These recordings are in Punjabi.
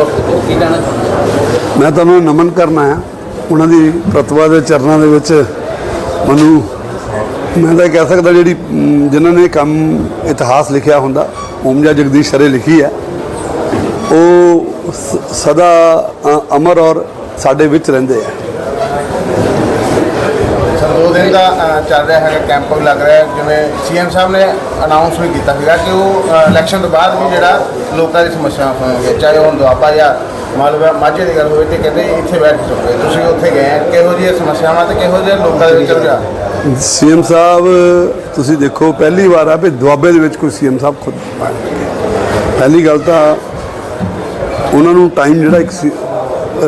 ਉਸ ਕੀ ਕਹਿਣਾ ਚਾਹੁੰਦੇ ਮੈਂ ਤੁਹਾਨੂੰ ਨਮਨ ਕਰਨਾ ਹੈ ਉਹਨਾਂ ਦੀ ਪ੍ਰਤਿਭਾ ਦੇ ਚਰਨਾਂ ਦੇ ਵਿੱਚ ਮੈਨੂੰ ਮੈਂ ਤਾਂ ਇਹ ਕਹਿ ਸਕਦਾ ਜਿਹੜੀ ਜਿਨ੍ਹਾਂ ਨੇ ਕੰਮ ਇਤਿਹਾਸ ਲਿਖਿਆ ਹੁੰਦਾ ਓਮਜਾ ਜਗਦੀਸ਼ ਸਰੇ ਲਿਖੀ ਹੈ, ਉਹ ਸ- ਸਦਾ ਅਮਰ ਔਰ ਸਾਡੇ ਵਿੱਚ ਰਹਿੰਦੇ ਆ। ਦੋ ਦਿਨ ਦਾ ਚੱਲ ਰਿਹਾ ਹੈਗਾ ਕੈਂਪ ਲੱਗ ਰਿਹਾ ਹੈ। ਜਿਵੇਂ ਸੀਐਮ ਸਾਹਿਬ ਨੇ ਅਨਾਉਂਸ ਵੀ ਕੀਤਾ ਸੀਗਾ ਕਿ ਉਹ ਇਲੈਕਸ਼ਨ ਤੋਂ ਬਾਅਦ ਵੀ ਜਿਹੜਾ ਲੋਕਾਂ ਦੀ ਸਮੱਸਿਆ ਸੁਣਨਗੇ, ਚਾਹੇ ਉਹ ਦੁਆਬਾ ਜਾਂ ਮਾਲਵਾ, ਮਾਝੇ ਦੀ ਗੱਲ ਹੋਵੇ ਤੇ ਕਹਿੰਦੇ ਇੱਥੇ ਬੈਠ ਚੁੱਕੇ ਤੁਸੀਂ ਉੱਥੇ ਗਏ ਕਿਹੋ ਜਿਹੀਆਂ ਸਮੱਸਿਆਵਾਂ ਤੇ ਕਿਹੋ ਜਿਹੇ ਲੋਕਾਂ ਦੇ ਵਿੱਚ ਰੁਝਾਨ ਸੀਐਮ ਸਾਹਿਬ, ਤੁਸੀਂ ਦੇਖੋ, ਪਹਿਲੀ ਵਾਰ ਆ ਵੀ ਦੁਆਬੇ ਦੇ ਵਿੱਚ ਕੋਈ ਸੀਐਮ ਸਾਹਿਬ ਖੁਦ ਪਹਿਲੀ ਗੱਲ ਤਾਂ ਉਹਨਾਂ ਨੂੰ ਟਾਈਮ ਜਿਹੜਾ ਇੱਕ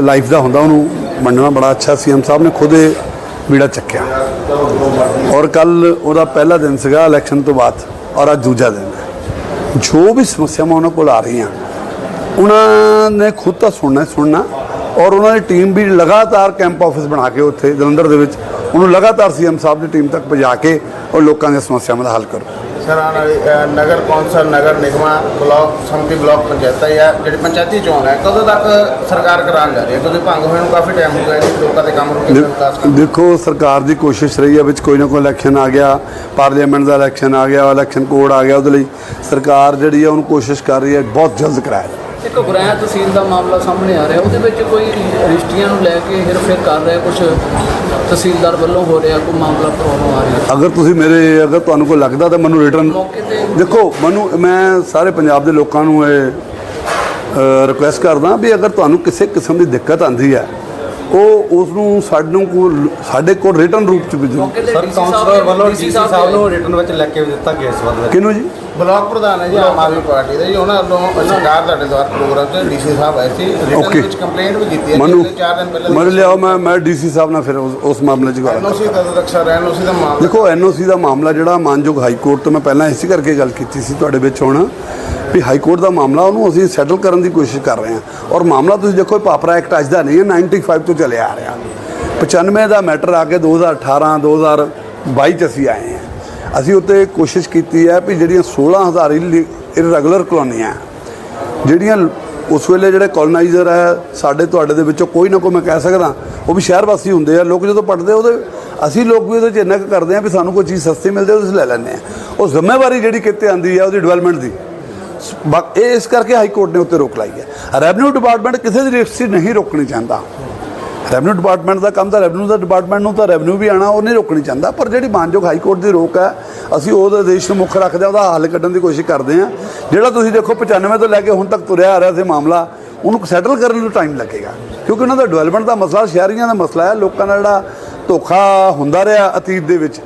ਲਾਈਫ ਦਾ ਹੁੰਦਾ, ਉਹਨੂੰ ਮੰਨਣਾ ਬੜਾ ਅੱਛਾ। ਸੀਐਮ ਸਾਹਿਬ ਨੇ ਖੁਦ ਬੀੜਾ ਚੱਕਿਆ। ਔਰ ਕੱਲ ਉਹਦਾ ਪਹਿਲਾ ਦਿਨ ਸੀਗਾ ਇਲੈਕਸ਼ਨ ਤੋਂ ਬਾਅਦ, ਔਰ ਅੱਜ ਦੂਜਾ ਦਿਨ ਹੈ। ਜੋ ਵੀ ਸਮੱਸਿਆਵਾਂ ਉਹਨਾਂ ਕੋਲ ਆ ਰਹੀਆਂ, ਉਹਨਾਂ ਨੇ ਖੁਦ ਤਾਂ ਸੁਣਨਾ ਸੁਣਨਾ, ਔਰ ਉਹਨਾਂ ਦੀ ਟੀਮ ਵੀ ਲਗਾਤਾਰ ਕੈਂਪ ਆਫਿਸ ਬਣਾ ਕੇ ਉੱਥੇ ਜਲੰਧਰ ਦੇ ਵਿੱਚ, ਉਹਨੂੰ ਲਗਾਤਾਰ ਸੀਐਮ ਸਾਹਿਬ ਦੀ ਟੀਮ ਤੱਕ ਪਹੁੰਚਾ ਕੇ ਔਰ ਲੋਕਾਂ ਦੀਆਂ ਸਮੱਸਿਆਵਾਂ ਦਾ ਹੱਲ ਕਰੋ ਸਰ ਆਉਣ ਵਾਲੀ ਅ, ਨਗਰ ਕੌਂਸਲ ਨਗਰ ਨਿਗਮਾਂ ਬਲਾਕ ਸੰਮਤੀ ਬਲਾਕ ਪੰਚਾਇਤਾਂ ਜਾਂ ਜਿਹੜੀ ਪੰਚਾਇਤੀ ਚੋਣ ਹੈ ਕਦੋਂ ਤੱਕ ਸਰਕਾਰ ਕਰਾਉਣ ਜਾ ਰਹੀ ਹੈ ਕਿਉਂਕਿ ਭੰਗ ਹੋਏ ਨੂੰ ਕਾਫੀ ਟਾਈਮ ਹੋ ਗਿਆ ਹੈ ਲੋਕਾਂ ਦੇ ਕੰਮ ਰੁਕੇ ਵਿਕਾਸ ਕੰਮ ਦੇਖੋ ਸਰਕਾਰ ਦੀ ਕੋਸ਼ਿਸ਼ ਰਹੀ ਹੈ ਵਿੱਚ ਕੋਈ ਨਾ ਕੋਈ ਇਲੈਕਸ਼ਨ ਆ ਗਿਆ ਪਾਰਲੀਮੈਂਟ ਦਾ ਇਲੈਕਸ਼ਨ ਆ ਗਿਆ ਇਲੈਕਸ਼ਨ ਕੋਡ ਆ ਗਿਆ ਉਹਦੇ ਲਈ ਸਰਕਾਰ ਜਿਹੜੀ ਹੈ ਉਹਨੂੰ ਕੋਸ਼ਿਸ਼ ਕਰ ਰਹੀ ਹੈ ਬਹੁਤ ਜਲਦ ਕਰਾਇਆ ਜਾਵੇ। ਇੱਕ ਗੁਰੈਆ ਤਹਿਸੀਲ ਦਾ ਮਾਮਲਾ ਸਾਹਮਣੇ ਆ ਰਿਹਾ। ਉਹਦੇ ਵਿੱਚ ਕੋਈ ਰਜਿਸਟਰੀਆਂ ਨੂੰ ਲੈ ਕੇ ਹੇਰਫੇਰ ਕਰ ਰਿਹਾ ਕੁਝ ਤਹਿਸੀਲਦਾਰ ਵੱਲੋਂ ਹੋ ਰਿਹਾ ਕੋਈ ਮਾਮਲਾ ਪ੍ਰੋਬਲਮ ਆ ਰਹੀ? ਅਗਰ ਤੁਸੀਂ ਮੇਰੇ ਅਗਰ ਤੁਹਾਨੂੰ ਕੋਈ ਲੱਗਦਾ ਤਾਂ ਮੈਨੂੰ ਰਿਟਰਨ ਦੇਖੋ ਮੈਨੂੰ ਮੈਂ ਸਾਰੇ ਪੰਜਾਬ ਦੇ ਲੋਕਾਂ ਨੂੰ ਇਹ ਰਿਕੁਐਸਟ ਕਰਦਾ ਵੀ ਅਗਰ ਤੁਹਾਨੂੰ ਕਿਸੇ ਕਿਸਮ ਦੀ ਦਿੱਕਤ ਆਂਦੀ ਹੈ ਉਹ ਉਸ ਨੂੰ ਸਾਨੂੰ ਕੋਲ ਸਾਡੇ ਕੋਲ ਰਿਟਰਨ ਰੂਪ ਚ ਭੇਜੋ। ਸਰ ਕਾਉਂਸਲਰ ਵੱਲੋਂ ਡੀਸੀ ਸਾਹਿਬ ਨੂੰ ਰਿਟਰਨ ਵਿੱਚ ਲਿਖ ਕੇ ਦਿੱਤਾ ਗਿਆ ਇਸ ਬਾਰੇ। ਕਿਹਨੂੰ ਜੀ? ਬਲਾਕ ਪ੍ਰਧਾਨ ਹੈ ਜੀ ਆਮ ਆਦਮੀ ਪਾਰਟੀ ਦੇ ਜੀ ਉਹਨਾਂ ਵੱਲੋਂ ਸਰਕਾਰ ਤੁਹਾਡੇ ਦੁਆਰ ਪ੍ਰੋਗਰਾਮ 'ਚ ਡੀਸੀ ਸਾਹਿਬ ਆਏ ਸੀ। Return Okay. ਵਿੱਚ ਕੰਪਲੇਂਟ ਵੀ ਕੀਤੀ ਹੈ ਮੈਨੂੰ ਕਿ ਚਾਰ ਦਿਨ ਪਹਿਲਾਂ ਮੈਨੂੰ ਲਿਆਓ ਮੈਂ ਮੈਂ ਡੀਸੀ ਸਾਹਿਬ ਨਾਲ ਫਿਰ ਉਸ ਉਸ ਮਾਮਲੇ 'ਚ ਗੱਲ ਐਨਓਸੀ ਕਦੋਂ ਤੱਕ ਸਰ ਐਨਓਸੀ ਦਾ ਮਾਮਲਾ। ਦੇਖੋ ਐਨਓਸੀ ਦਾ ਮਾਮਲਾ ਜਿਹੜਾ ਮਾਨਯੋਗ ਹਾਈ ਕੋਰਟ ਤੋਂ ਮੈਂ ਪਹਿਲਾਂ ਇਸੇ ਕਰਕੇ ਗੱਲ ਕੀਤੀ ਸੀ ਤੁਹਾਡੇ ਵਿੱਚ ਹੁਣ ਵੀ ਹਾਈ ਕੋਰਟ ਦਾ ਮਾਮਲਾ ਉਹਨੂੰ ਅਸੀਂ ਸੈਟਲ ਕਰਨ ਦੀ ਕੋਸ਼ਿਸ਼ ਕਰ ਰਹੇ ਹਾਂ। ਔਰ ਮਾਮਲਾ ਤੁਸੀਂ ਦੇਖੋ ਇਹ ਪਾਪਰਾ ਐਕਟ ਅੱਜ ਦਾ ਨਹੀਂ ਹੈ 95 ਤੋਂ ਚੱਲਿਆ ਆ ਰਿਹਾ। 95 ਦਾ ਮੈਟਰ ਆ ਕੇ 2018 2022 ਚ ਅਸੀਂ ਆਏ ਹਾਂ। ਅਸੀਂ ਉੱਤੇ ਕੋਸ਼ਿਸ਼ ਕੀਤੀ ਹੈ ਵੀ ਜਿਹੜੀਆਂ 16000 ਇਰੈਗੂਲਰ ਕਲੋਨੀਆਂ ਜਿਹੜੀਆਂ ਉਸ ਵੇਲੇ ਜਿਹੜੇ ਕਲੋਨਾਈਜ਼ਰ ਹੈ, ਸਾਡੇ ਤੁਹਾਡੇ ਦੇ ਵਿੱਚੋਂ ਕੋਈ ਨਾ ਕੋਈ ਮੈਂ ਕਹਿ ਸਕਦਾ, ਉਹ ਵੀ ਸ਼ਹਿਰ ਵਾਸੀ ਹੁੰਦੇ ਆ, ਲੋਕ ਜਦੋਂ ਪੜਦੇ ਉਹਦੇ, ਅਸੀਂ ਲੋਕ ਵੀ ਉਹਦੇ ਚ ਇੰਨਾ ਕੁ ਕਰਦੇ ਆ ਵੀ ਸਾਨੂੰ ਕੋਈ ਚੀਜ਼ ਸਸਤੀ ਮਿਲਦੀ ਉਹ ਅਸੀਂ ਲੈ ਲੈਂਦੇ ਆ ਉਹ ਜ਼ਿੰਮੇਵਾਰੀ ਜਿਹੜੀ ਕਿਤੇ ਆਂਦੀ ਹੈ, ਉਹਦੀ ਡਿਵੈਲਪਮੈਂਟ ਦੀ। ਬਾ- ਇਹ ਇਸ ਕਰਕੇ ਹਾਈ ਕੋਰਟ ਨੇ ਉੱਤੇ ਰੋਕ ਲਾਈ ਹੈ। ਰੈਵਨਿਊ ਡਿਪਾਰਟਮੈਂਟ ਕਿਸੇ ਦੀ ਰਜਿਸਟਰੀ ਨਹੀਂ ਰੋਕਣੀ ਚਾਹੁੰਦਾ। ਰੈਵਨਿਊ ਡਿਪਾਰਟਮੈਂਟ ਦਾ ਕੰਮ ਤਾਂ ਰੈਵਨਿਊ ਦਾ ਡਿਪਾਰਟਮੈਂਟ ਨੂੰ ਤਾਂ ਰੈਵਨਿਊ ਵੀ ਆਣਾ, ਉਹ ਨਹੀਂ ਰੋਕਣੀ ਚਾਹੁੰਦਾ, ਪਰ ਜਿਹੜੀ ਮਾਨਯੋਗ ਹਾਈ ਕੋਰਟ ਦੀ ਰੋਕ ਹੈ, ਅਸੀਂ ਉਹਦੇ ਆਦੇਸ਼ ਨੂੰ ਮੁੱਖ ਰੱਖਦੇ ਹਾਂ, ਉਹਦਾ ਹੱਲ ਕੱਢਣ ਦੀ ਕੋਸ਼ਿਸ਼ ਕਰਦੇ ਹਾਂ। ਜਿਹੜਾ ਤੁਸੀਂ ਦੇਖੋ 95 ਤੋਂ ਲੈ ਕੇ ਹੁਣ ਤੱਕ ਤੁਰਿਆ ਆ ਰਿਹਾ ਸੀ ਮਾਮਲਾ, ਉਹਨੂੰ ਸੈਟਲ ਕਰਨ ਨੂੰ ਟਾਈਮ ਲੱਗੇਗਾ। ਕਿਉਂਕਿ ਉਹਨਾਂ ਦਾ ਡਿਵੈਲਪਮੈਂਟ ਦਾ ਮਸਲਾ, ਸ਼ਹਿਰੀਆਂ ਦਾ ਮਸਲਾ ਹੈ, ਲੋਕਾਂ ਦਾ ਜਿਹੜਾ ਧੋਖਾ ਹੁੰਦਾ ਰਿਹਾ ਅਤੀਤ ਦੇ ਵਿੱਚ।